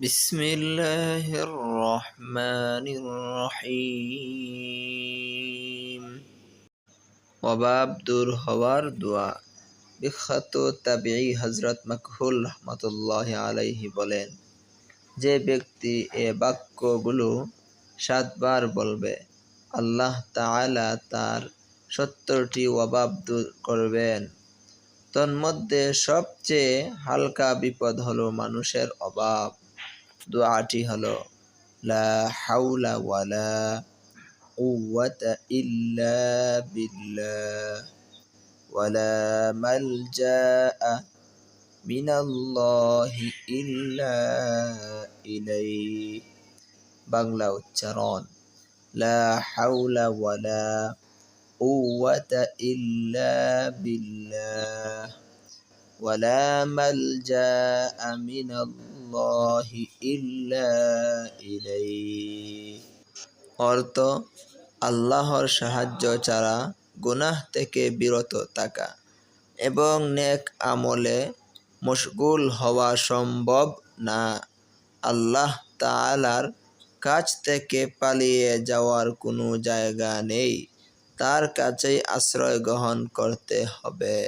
بسم الله الرحمن الرحيم অভাব দূর হওয়ার দোয়া বিখ্যাত তাবিঈ হজরত মকহুল রহমতুল্লাহ আলাইহি বলেন যে ব্যক্তি এ বাক্যগুলো সাতবার বলবে আল্লাহ তাআলা তার সত্তরটি অভাব দূর করবেন তন্মধ্যে সবচেয়ে হালকা বিপদ হলো মানুষের অভাব দোয়াটি হলো লা হাওলা ওয়ালা কুওয়াতা ইল্লা বিল্লাহ ওয়ালা মালজাআ মিনাল্লাহি ইল্লা ইলাইহি বাংলা উচ্চারণ লা হাওলা ওয়ালা কুওয়াতা ইল্লা বিল্লাহ ولا ملجأ من الله إلا إليه অর্থ আল্লাহর সাহায্য ছাড়া গুনাহ থেকে বিরত থাকা এবং নেক আমলে মশগুল হওয়া সম্ভব না আল্লাহ তাআলার কাছ থেকে পালিয়ে যাওয়ার কোনো জায়গা নেই তার কাছেই আশ্রয় গ্রহণ করতে হবে